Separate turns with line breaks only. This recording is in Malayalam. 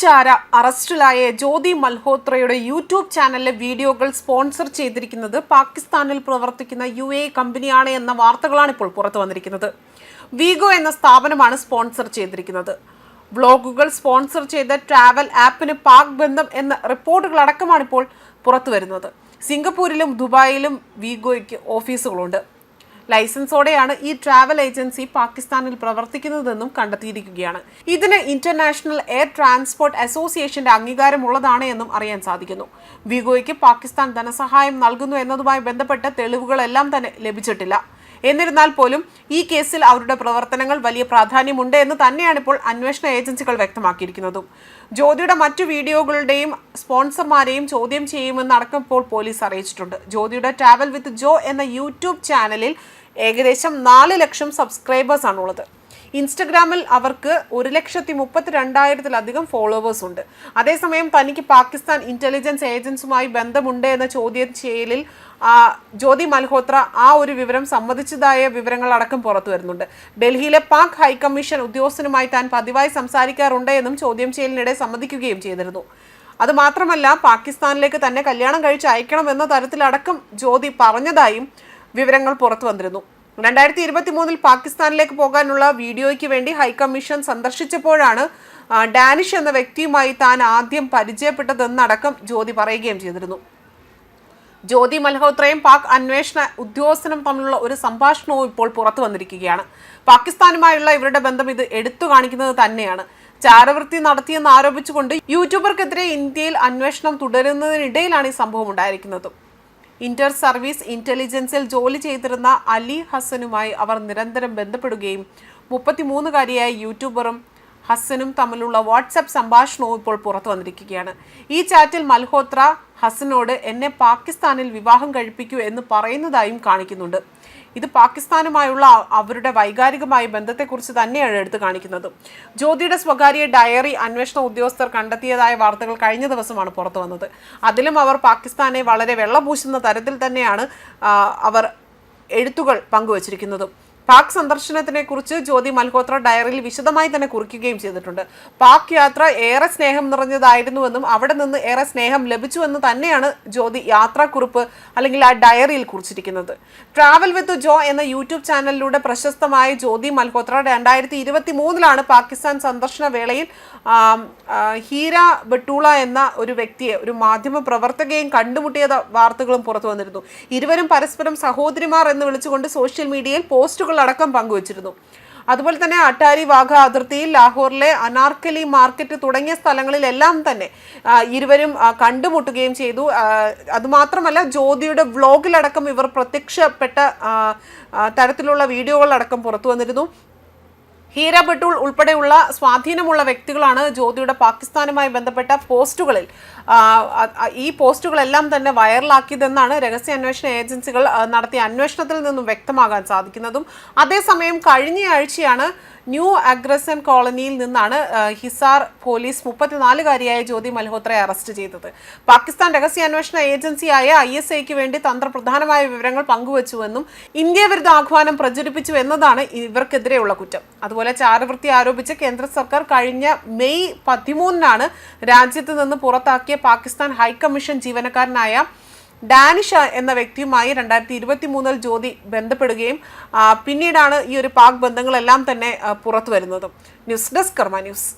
ചാര അറസ്റ്റിലായ ജ്യോതി മൽഹോത്രയുടെ യൂട്യൂബ് ചാനലിലെ വീഡിയോകൾ സ്പോൺസർ ചെയ്തിരിക്കുന്നത് പാകിസ്ഥാനിൽ പ്രവർത്തിക്കുന്ന യു എ കമ്പനിയാണ് എന്ന വാർത്തകളാണ് ഇപ്പോൾ പുറത്തു വന്നിരിക്കുന്നത്. വീഗോ എന്ന സ്ഥാപനമാണ് സ്പോൺസർ ചെയ്തിരിക്കുന്നത്. വ്ളോഗുകൾ സ്പോൺസർ ചെയ്ത ട്രാവൽ ആപ്പിന് പാക് ബന്ധം എന്ന റിപ്പോർട്ടുകളടക്കമാണ് ഇപ്പോൾ പുറത്തു വരുന്നത്. സിംഗപ്പൂരിലും ദുബായിലും വീഗോയ്ക്ക് ഓഫീസുകളുണ്ട്. ലൈസൻസോടെയാണ് ഈ ട്രാവൽ ഏജൻസി പാകിസ്ഥാനിൽ പ്രവർത്തിക്കുന്നതെന്നും കണ്ടെത്തിയിരിക്കുകയാണ്. ഇതിന് ഇന്റർനാഷണൽ എയർ ട്രാൻസ്പോർട്ട് അസോസിയേഷന്റെ അംഗീകാരമുള്ളതാണ് എന്നും അറിയാൻ സാധിക്കുന്നു. വിഗോയ്ക്ക് പാകിസ്ഥാൻ ധനസഹായം നൽകുന്നു എന്നതുമായി ബന്ധപ്പെട്ട തെളിവുകളെല്ലാം തന്നെ ലഭിച്ചിട്ടില്ല. എന്നിരുന്നാൽ പോലും ഈ കേസിൽ അവരുടെ പ്രവർത്തനങ്ങൾ വലിയ പ്രാധാന്യമുണ്ട് എന്ന് തന്നെയാണ് ഇപ്പോൾ അന്വേഷണ ഏജൻസികൾ വ്യക്തമാക്കിയിരിക്കുന്നതും. ജ്യോതിയുടെ മറ്റു വീഡിയോകളുടെയും സ്പോൺസർമാരെയും ചോദ്യം ചെയ്യുമെന്നടക്കം ഇപ്പോൾ പോലീസ് അറിയിച്ചിട്ടുണ്ട്. ജ്യോതിയുടെ ട്രാവൽ വിത്ത് ജോ എന്ന യൂട്യൂബ് ചാനലിൽ ഏകദേശം നാല് ലക്ഷം സബ്സ്ക്രൈബേഴ്സ് ആണുള്ളത്. ഇൻസ്റ്റഗ്രാമിൽ അവർക്ക് ഒരു ലക്ഷത്തി മുപ്പത്തി രണ്ടായിരത്തിലധികം ഫോളോവേഴ്സ് ഉണ്ട്. അതേസമയം തനിക്ക് പാകിസ്ഥാൻ ഇന്റലിജൻസ് ഏജൻസുമായി ബന്ധമുണ്ട് എന്ന ചോദ്യം ചെയ്യലിൽ ജ്യോതി മൽഹോത്ര ആ ഒരു വിവരം സമ്മതിച്ചതായ വിവരങ്ങൾ അടക്കം പുറത്തു വരുന്നുണ്ട്. ഡൽഹിയിലെ പാക് ഹൈക്കമ്മീഷൻ ഉദ്യോഗസ്ഥനുമായി താൻ പതിവായി സംസാരിക്കാറുണ്ട് എന്നും ചോദ്യം ചെയ്യലിനിടെ സമ്മതിക്കുകയും ചെയ്തിരുന്നു. അതുമാത്രമല്ല പാകിസ്ഥാനിലേക്ക് തന്നെ കല്യാണം കഴിച്ച് അയക്കണം എന്ന തരത്തിലടക്കം ജ്യോതി പറഞ്ഞതായും വിവരങ്ങൾ പുറത്തു വന്നിരുന്നു. രണ്ടായിരത്തി ഇരുപത്തി മൂന്നിൽ പാകിസ്ഥാനിലേക്ക് പോകാനുള്ള വീഡിയോയ്ക്ക് വേണ്ടി ഹൈക്കമ്മീഷൻ സന്ദർശിച്ചപ്പോഴാണ് ഡാനിഷ് എന്ന വ്യക്തിയുമായി താൻ ആദ്യം പരിചയപ്പെട്ടതെന്നടക്കം ജ്യോതി പറയുകയും ചെയ്തിരുന്നു. ജ്യോതി മൽഹോത്രയും പാക് അന്വേഷണ ഉദ്യോഗസ്ഥനും തമ്മിലുള്ള ഒരു സംഭാഷണവും ഇപ്പോൾ പുറത്തു വന്നിരിക്കുകയാണ്. പാകിസ്ഥാനുമായുള്ള ഇവരുടെ ബന്ധം ഇത് എടുത്തു കാണിക്കുന്നത് തന്നെയാണ്. ചാരവൃത്തി നടത്തിയെന്ന് ആരോപിച്ചുകൊണ്ട് യൂട്യൂബർക്കെതിരെ ഇന്ത്യയിൽ അന്വേഷണം തുടരുന്നതിനിടയിലാണ് ഈ സംഭവം ഉണ്ടായിരിക്കുന്നത്. ഇന്റർ സർവീസ് ഇന്റലിജൻസിൽ ജോലി ചെയ്തിരുന്ന അലി ഹസനുമായി അവർ നിരന്തരം ബന്ധപ്പെടുകയും മുപ്പത്തിമൂന്നുകാരിയായ യൂട്യൂബറും ഹസനും തമ്മിലുള്ള വാട്സപ്പ് സംഭാഷണവും ഇപ്പോൾ പുറത്തു വന്നിരിക്കുകയാണ്. ഈ ചാറ്റിൽ മൽഹോത്ര ഹസനോട് എന്നെ പാകിസ്ഥാനിൽ വിവാഹം കഴിപ്പിക്കൂ എന്ന് പറയുന്നതായും കാണിക്കുന്നുണ്ട്. ഇത് പാകിസ്ഥാനുമായുള്ള അവരുടെ വൈകാരികമായ ബന്ധത്തെക്കുറിച്ച് തന്നെയാണ് എടുത്തു കാണിക്കുന്നത്. ജ്യോതിയുടെ സ്വകാര്യ ഡയറി അന്വേഷണ ഉദ്യോഗസ്ഥർ കണ്ടെത്തിയതായ വാർത്തകൾ കഴിഞ്ഞ ദിവസമാണ് പുറത്തു വന്നത്. അതിലും അവർ പാകിസ്ഥാനെ വളരെ വെള്ളപൂശുന്ന തരത്തിൽ തന്നെയാണ് അവർ എഴുത്തുകൾ പങ്കുവച്ചിരിക്കുന്നതും. പാക് സന്ദർശനത്തിനെ കുറിച്ച് ജ്യോതി മൽഹോത്ര ഡയറിയിൽ വിശദമായി തന്നെ കുറിക്കുകയും ചെയ്തിട്ടുണ്ട്. പാക് യാത്ര ഏറെ സ്നേഹം നിറഞ്ഞതായിരുന്നുവെന്നും അവിടെ നിന്ന് ഏറെ സ്നേഹം ലഭിച്ചുവെന്ന് തന്നെയാണ് ജ്യോതി യാത്രാക്കുറിപ്പ് അല്ലെങ്കിൽ ആ ഡയറിയിൽ കുറിച്ചിരിക്കുന്നത്. ട്രാവൽ വിത്ത് ജോ എന്ന യൂട്യൂബ് ചാനലിലൂടെ പ്രശസ്തമായ ജ്യോതി മൽഹോത്ര രണ്ടായിരത്തി ഇരുപത്തി മൂന്നിലാണ് പാകിസ്ഥാൻ സന്ദർശന വേളയിൽ ഹീര ബട്ടൂള എന്ന ഒരു വ്യക്തിയെ ഒരു മാധ്യമ പ്രവർത്തകയും കണ്ടുമുട്ടിയ വാർത്തകളും പുറത്തു വന്നിരുന്നു ഇരുവരും പരസ്പരം സഹോദരിമാർ എന്ന് വിളിച്ചുകൊണ്ട് സോഷ്യൽ മീഡിയയിൽ പോസ്റ്റുകൾ അടക്കം പങ്കുവച്ചിരുന്നു. അതുപോലെ തന്നെ അട്ടാരി വാഗ അതിർത്തിയിൽ ലാഹോറിലെ അനാർക്കലി മാർക്കറ്റ് തുടങ്ങിയ സ്ഥലങ്ങളിലെല്ലാം തന്നെ ഇരുവരും കണ്ടുമുട്ടുകയും ചെയ്തു. അതുമാത്രമല്ല ജ്യോതിയുടെ വ്ലോഗിലടക്കം ഇവർ പ്രത്യക്ഷപ്പെട്ട തരത്തിലുള്ള വീഡിയോകളടക്കം പുറത്തു വന്നിരുന്നു. ഹീര ബട്ടൂൾ ഉൾപ്പെടെയുള്ള സ്വാധീനമുള്ള വ്യക്തികളാണ് ജ്യോതിയുടെ പാകിസ്ഥാനുമായി ബന്ധപ്പെട്ട പോസ്റ്റുകളിൽ ഈ പോസ്റ്റുകളെല്ലാം തന്നെ വൈറലാക്കിയതെന്നാണ് രഹസ്യാന്വേഷണ ഏജൻസികൾ നടത്തിയ അന്വേഷണത്തിൽ നിന്നും വ്യക്തമാകാൻ സാധിക്കുന്നതും. അതേസമയം കഴിഞ്ഞയാഴ്ചയാണ് ന്യൂ അഗ്രസൻ കോളനിയിൽ നിന്നാണ് ഹിസാർ പോലീസ് മുപ്പത്തിനാലുകാരിയായ ജ്യോതി മൽഹോത്രയെ അറസ്റ്റ് ചെയ്തത്. പാകിസ്ഥാൻ രഹസ്യാന്വേഷണ ഏജൻസിയായ ഐ എസ് ഐക്ക് വേണ്ടി തന്ത്രപ്രധാനമായ വിവരങ്ങൾ പങ്കുവച്ചുവെന്നും ഇന്ത്യ വിരുദ്ധ ആഹ്വാനം പ്രചരിപ്പിച്ചു എന്നതാണ് ഇവർക്കെതിരെയുള്ള കുറ്റം. അതുപോലെ ചാരവൃത്തി ആരോപിച്ച് കേന്ദ്ര സർക്കാർ കഴിഞ്ഞ മെയ് പതിമൂന്നിനാണ് രാജ്യത്ത് നിന്ന് പുറത്താക്കിയ പാകിസ്ഥാൻ ഹൈക്കമ്മീഷൻ ജീവനക്കാരനായ ഡാനിഷ എന്ന വ്യക്തിയുമായി രണ്ടായിരത്തി ഇരുപത്തി മൂന്നിൽ ജ്യോതി ബന്ധപ്പെടുകയും പിന്നീടാണ് ഈ ഒരു പാക് ബന്ധങ്ങളെല്ലാം തന്നെ പുറത്തു വരുന്നതും ന്യൂസ് ഡെസ്ക് കർമ്മ ന്യൂസ്.